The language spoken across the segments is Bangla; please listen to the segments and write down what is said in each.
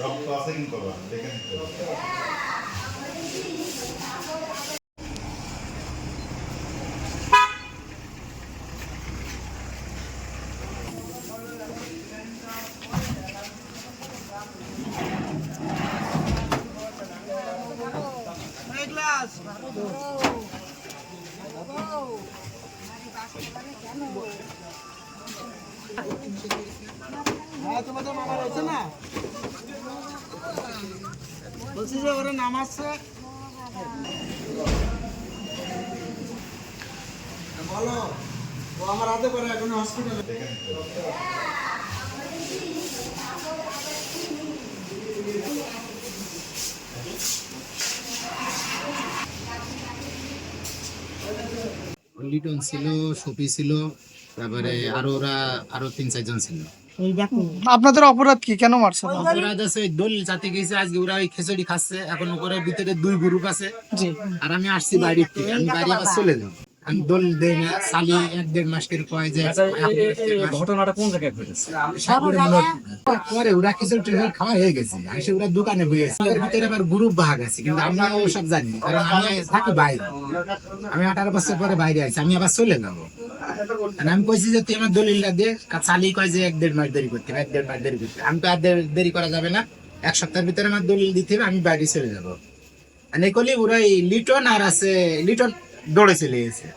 রক্ত আছে কিন্তু আবার, দেখে নিতে হবে। হ্যাঁ তোমাদের না? বলছি যে নাম। লিটন ছিল ছিল, তারপরে আরও ওরা, আরও তিন, চারজন ছিল। আপনাদের অপরাধ কি? কেন মারছেন ওরা যাচ্ছে ওই দলিল জাতি গেছে আজকে ওরা ওই খিচুড়ি খাচ্ছে। এখন ওপরে ভিতরে দুই গ্রুপ আছে। আর আমি আসছি বাইরের থেকে। আমি বাইরে আবার চলে যাব। আমি দলিল দেই না। সালি এক দেড় মাস করে কয় যে ঘটনাটা কোন জায়গায় ঘটেছে? পরে ওরা খিচুড়ি টিচুড়ি খাওয়া হয়ে গেছে। এসে ওরা দোকানে ভিতরে আবার গ্রুপ ভাগ আছে কিন্তু আমি ওসব জানি না, কারণ আমি থাকি বাইরে। আমি আঠারো বছর পরে বাইরে আছি আমি আবার চলে যাব। আমি কইছি যে, তুই আমার চালি কয় যে, এক দেড় মাস দেরি করতে এক দেড় মাস দেরি করতে আমি তো আর দেরি- করা যাবে না। এক সপ্তাহের ভিতরে আমার দলিল দিতে আমি বাইরে চলে কলি ওরা এই লিটন আর আছে, লিটন দৌড়ে চলে গেছে।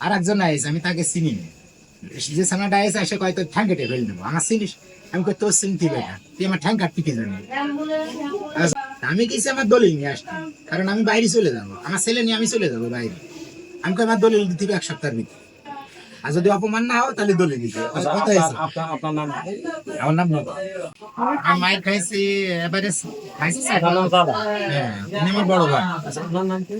আর একজন আমি তাকে চিনি যে সামনেটা আইসে এসে কয়, তোর ঠ্যাং কেটে ফেলে দেবো। আমার চিনিস? আমি চিনতে হবে না তুই আমার জানি আমি কিছু আমার দলিল নিয়ে আসছি কারণ আমি বাইরে চলে যাব। আমার ছেলে নিয়ে আমি চলে যাব বাইরে। আমি আমার দলিল দিতে হবে এক সপ্তাহের ভিতরে। আর যদি অপমান না হয় তাহলে দলিল দিতে হয়েছে। আপনার আপনার নাম? আমার নাম নবা আমি মায়ের খাইছি এবারে খাইছি হ্যাঁ উনি আমার বড় ভাই। কি?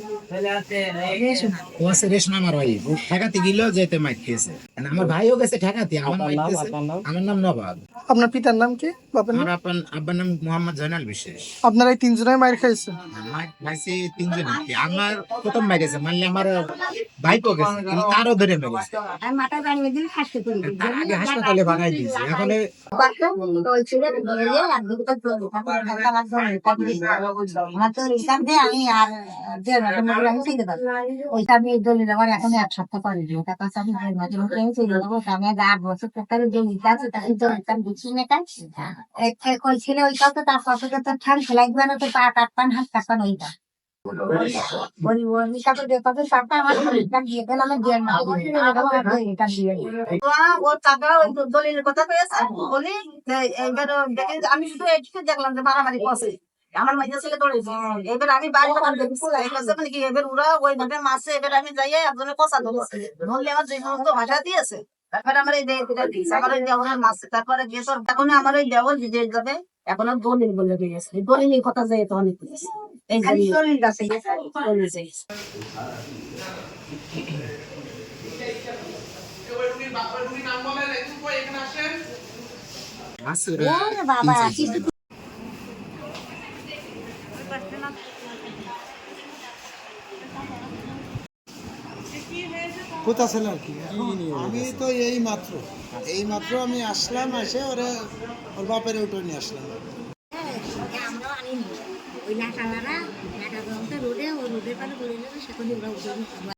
ও আছে রেশমা আমার ভাই। ঠেকাতে গেল যেতে মাইর খেয়েছে। আমার ভাইও গেছে ঠেকাতে আমার খেয়েছে। আমার নাম নবাব। আপনার পিতার নাম কি? বাপের নাম? আব্বার নাম মোহাম্মদ জয়নাল বিশেষ আপনারা এই তিনজনের মায়ের খাইছে? মাইর তিনজন আমার প্রথম মাইরেছে মানলে আমার ভাইপো গেছে কিন্তু তারও ধরে মেরেছে আমি মাথা বানিয়ে দিলে হাসতে করি তার আগে হাসপাতালে ভাগাই দিয়েছে এখন আমি আর আমি দলিল আমার এক সপ্তাহ পরে দিব। তার কাছে আমি আট বছর আছে তাকে না তাই। ওই ছেলে তো তার কত তো ঠান লাগবে না তো পা কাটপান হাত কাটপান আমার আমি শুধু দেখলাম যে মারামারি করছে। মাইজা ছেলে দৌড়েছে এবার আমি বাড়ি তখন দেখছি মানে কি এবার ওরা ওই ভাবে মাসে এবার আমি যাইয়ে একজনের কষা ধরলে আমার যে সমস্ত ভাষা দিয়েছে। তারপরে আমার এই দেহটা দিয়েছে। আমার ওই দেওয়ার মাসে তারপরে গিয়ে তোর এখন আমার ওই দেওয়াল যে যাবে এখন আর দলিল বলে দলিল কথা যায় তো অনেক বাবা কোথা ছিল আর কি? আমি তো এই মাত্র এই মাত্র আমি আসলাম এসে ওরে ওর বাপের উঠে নিয়ে আসলাম। আমরাও আনিনি। ওই নাটালারা নাটা রোডে ওই রোডের পারে সেখানে ওরা উঠে